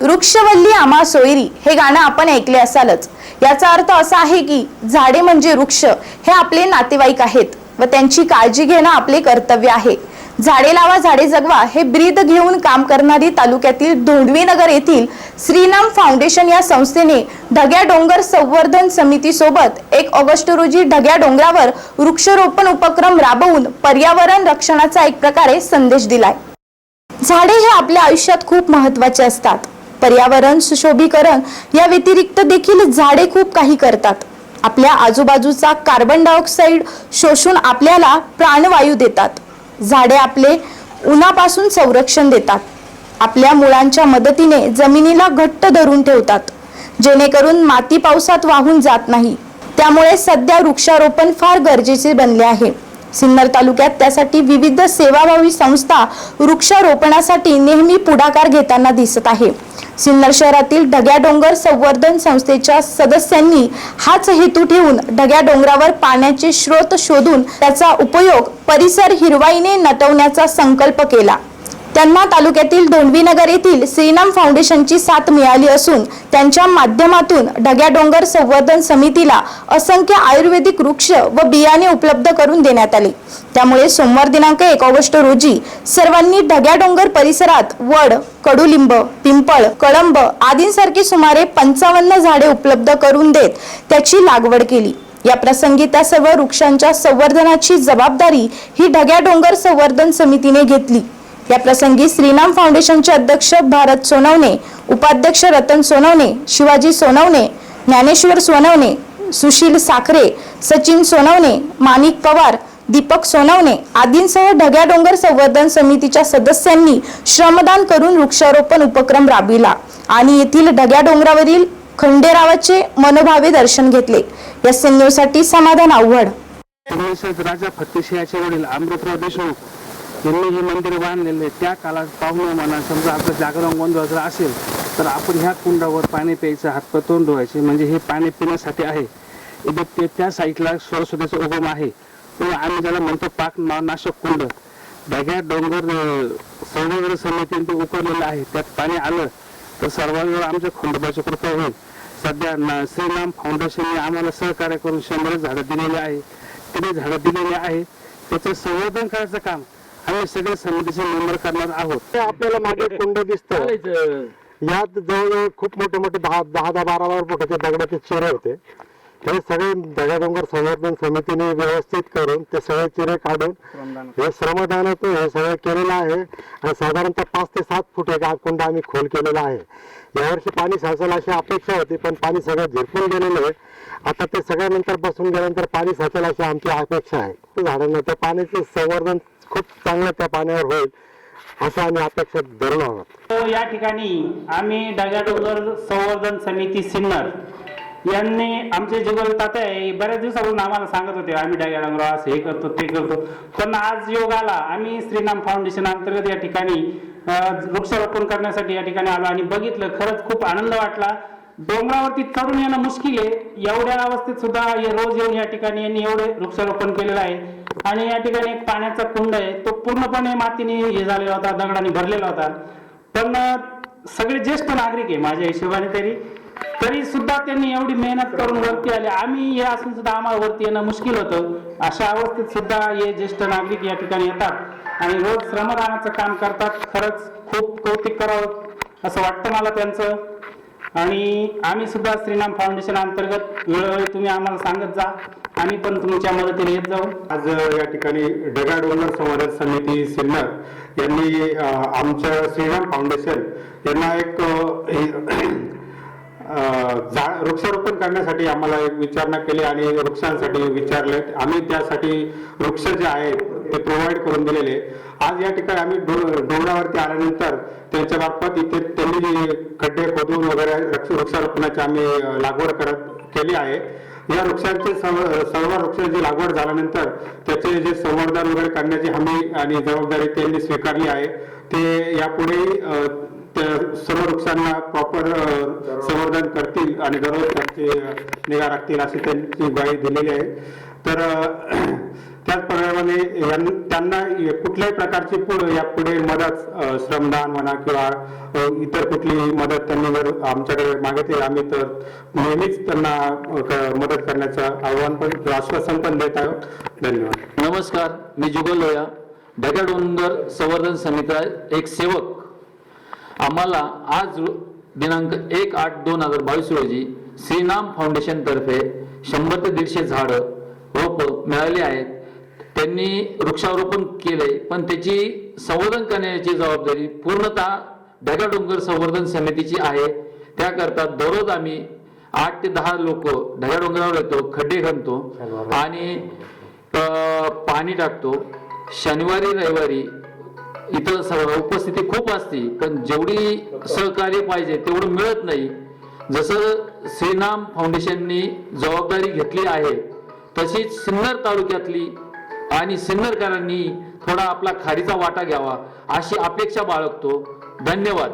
वृक्षवल्ली आम्हा सोयरी हे गाणं आपण ऐकले असालच. याचा अर्थ असा आहे की झाडे म्हणजे वृक्ष हे आपले नातेवाईक आहेत व त्यांची काळजी घेणं आपले कर्तव्य आहे. झाडे लावा झाडे जगवा हे ब्रीद घेऊन काम करणारी तालुक्यातील धोंडवी नगर येथील श्रीनाम फाउंडेशन या संस्थेने ढग्या डोंगर संवर्धन समिती सोबत एक ऑगस्ट रोजी ढग्या डोंगरावर वृक्षरोपण उपक्रम राबवून पर्यावरण रक्षणाचा एक प्रकारे संदेश दिलाय. झाडे हे आपल्या आयुष्यात खूप महत्त्वाचे असतात. पर्यावरण सुशोभीकरण या व्यतिरिक्त देखील झाडे खूप काही करतात. आपल्या आजूबाजूचा कार्बन डायऑक्साईड शोषून आपल्याला प्राणवायू देतात. झाडे आपले उन्हापासून संरक्षण देतात. आपल्या मुळांच्या मदतीने जमिनीला घट्ट धरून ठेवतात. जेणेकरून माती पावसात वाहून जात नाही. त्यामुळे सध्या वृक्षारोपण फार गरजेचे बनले आहे. सिन्नर तालुक्यात त्यासाठी विविध सेवाभावी संस्था वृक्षारोपणासाठी नेहमी पुढाकार घेताना दिसत आहे. सिन्नर शहरातील ढग्या डोंगर संवर्धन संस्थेच्या सदस्यांनी हाच हेतू ठेवून ढग्या डोंगरावर पाण्याचे स्रोत शोधून त्याचा उपयोग परिसर हिरवाईने नटवण्याचा संकल्प केला. त्यांना तालुक्यातील दोंडवीनगर येथील श्रीनाम फाउंडेशनची साथ मिळाली असून त्यांच्या माध्यमातून ढग्या डोंगर संवर्धन समितीला असंख्य आयुर्वेदिक वृक्ष व बियाणे उपलब्ध करून देण्यात आले. त्यामुळे सोमवार दिनांक एक ऑगस्ट रोजी सर्वांनी ढग्या डोंगर परिसरात वड कडुलिंब पिंपळ कळंब आदींसारखी सुमारे पंचावन्न झाडे उपलब्ध करून देत त्याची लागवड केली. या प्रसंगी त्या सर्व वृक्षांच्या संवर्धनाची जबाबदारी ही ढग्या डोंगर संवर्धन समितीने घेतली. या प्रसंगी श्रीनाम फाउंडेशनचे अध्यक्ष भारत सोनवणे उपाध्यक्ष रतन सोनवणे शिवाजी सोनवणे ज्ञानेश्वर सोनवणे सुशील साखरे सचिन सोनवणे माणिक पवार दीपक सोनवणे आदींसह ढग्या डोंगर संवर्धन समितीच्या सदस्यांनी श्रमदान करून वृक्षारोपण उपक्रम राबविला आणि येथील ढग्या डोंगरावरील खंडेरावाचे मनोभावे दर्शन घेतले. या साठी समाधान आव्हाड. राजा फत्तेसिंहाचे वडील अमृतराव देशमुख त्यांनी हे मंदिर बांधलेले त्या काळात पाहुणे म्हणा समजा आपलं जागरण गोंधळ जर असेल तर आपण ह्या कुंडावर पाणी प्यायचं हातपाय तोंड धुवायचे. म्हणजे हे पाणी पिण्यासाठी आहे. ते त्या साईडला सरस्वतीचा उगम आहे. तो आम्ही ज्याला म्हणतो पाक नाशक कुंड. बघ्या डोंगर अं, संवर्धन समितीने ते उकळलेलं आहे. त्यात पाणी आलं तर सर्वांवर आमच्या खंडोबाची कृपा होईल. सध्या ना- श्रीराम फाउंडेशनने आम्हाला सहकार्य करून शंभर झाडं दिलेली आहे. तिने झाडं दिलेली आहे. त्याचं संवर्धन करायचं काम आम्ही सगळे समितीचे मेंबर करणार आहोत. ते आपल्याला मागे कुंड दिसतं. यात जवळजवळ खूप मोठे मोठे दहा दहा दहा बारा बारा फुटाचे दगडाचे चिरे होते. हे सगळे दगडा डोंगर संवर्धन समितीने व्यवस्थित करून ते सगळे चिरे काढून हे श्रमदानातून हे सगळं केलेलं आहे. आणि साधारणतः पाच ते सात फूट एक हा कुंड आम्ही खोल केलेला आहे. यावर्षी पाणी साचेल अशी अपेक्षा होती पण पाणी सगळं झिरपून गेलेलं आहे. आता ते सगळ्यानंतर बसून गेल्यानंतर पाणी साचेल अशी आमची अपेक्षा आहे. झाडांना त्या पाण्याचं संवर्धन खूप चांगलं त्या पाण्यावर होईल असं आम्ही अपेक्षा धरून आहोत. हो, या ठिकाणी आम्ही डागा डोंगर संवर्धन समिती सिन्नर यांनी आमचे जुगल तात्या बऱ्याच दिवसापासून आम्हाला सांगत होते आम्ही डागा डोंगरावर असं हे करतो ते करतो. पण आज योग आला आम्ही श्रीनाम फाउंडेशन अंतर्गत या ठिकाणी वृक्षारोपण करण्यासाठी या ठिकाणी आलो आणि बघितलं खरंच खूप आनंद वाटला. डोंगरावरती चढून येणं मुश्किल आहे. एवढ्या अवस्थेत सुद्धा ये रोज येऊन या ठिकाणी यांनी एवढे वृक्षारोपण केलेलं आहे. आणि या ठिकाणी एक पाण्याचा कुंड आहे. तो पूर्णपणे मातीने हे झालेला होता दगडाने भरलेला होता. पण सगळे ज्येष्ठ नागरिक आहे माझ्या हिशोबाने तरी. तरी सुद्धा त्यांनी एवढी मेहनत करून वरती आले. आम्ही हे असून सुद्धा आम्हाला वरती येणं मुश्किल होतं. अशा अवस्थेत सुद्धा हे ज्येष्ठ नागरिक या ठिकाणी येतात. आणि रोज श्रमदानाचं काम करतात. खरंच खूप कौतिक करावं असं वाटतं मला त्यांचं. आणि आम्ही सुद्धा श्रीनाम फाउंडेशन अंतर्गत वेळोवेळी तुम्ही आम्हाला सांगत जा. आम्ही पण तुमच्या मदतीने येत जाऊ. आज या ठिकाणी ढगा डोंगर संवर्धन समिती सिन्नर यांनी आमच्या श्रीराम फाउंडेशन यांना एक झाड वृक्षारोपण करण्यासाठी आम्हाला एक विचारणा केली आणि वृक्षांसाठी विचारले आम्ही त्यासाठी वृक्ष जे आहेत ते प्रोव्हाइड करून दिलेले. आज या ठिकाणी आम्ही डोंगरावरती आल्यानंतर त्यांच्या मार्फत इथे त्यांनी जे खड्डे खोदून वगैरे वृक्षारोपणाची आम्ही लागवड करत केली आहे. या वृक्षांचे सर्व वृक्षांची लागवड झाल्यानंतर त्याचे जे संवर्धन वगैरे करण्याची हमी आणि जबाबदारी त्यांनी स्वीकारली आहे. ते यापुढे त्या सर्व वृक्षांना प्रॉपर संवर्धन करतील आणि दररोज त्यांची निगा राखतील अशी त्यांची ग्वाही दिलेली आहे. तर त्याचप्रमाणे त्यांना कुठल्याही प्रकारची पुढे यापुढे मदत श्रमदान म्हणा किंवा इतर कुठलीही मदत त्यांनी जर आमच्याकडे मागितली आम्ही तर नेहमीच त्यांना मदत करण्याचं आव्हान पण आश्वासन पण देत आहोत. धन्यवाद. नमस्कार मी जुगल लोया ढगाडोंगर संवर्धन समितीचा एक सेवक. आम्हाला आज दिनांक एक आठ दोन हजार बावीस रोजी श्रीनाम फाउंडेशन तर्फे शंभर ते दीडशे झाडं रोप मिळाली आहेत. त्यांनी वृक्षारोपण केलंय पण त्याची संवर्धन करण्याची जबाबदारी पूर्णतः ढगाडोंगर संवर्धन समितीची आहे. त्याकरता दररोज आम्ही आठ ते दहा लोक ढगाडोंगरावर येतो खड्डे खणतो आणि पाणी टाकतो. शनिवारी रविवारी इथं सर्व उपस्थिती खूप असते पण जेवढी सहकार्य पाहिजे तेवढं मिळत नाही. जसं श्रीनाम फाउंडेशननी जबाबदारी घेतली आहे तशीच सिन्नर तालुक्यातली आणि सिन्नरकरांनी थोडा आपला खारीचा वाटा घ्यावा अशी अपेक्षा बाळगतो. धन्यवाद.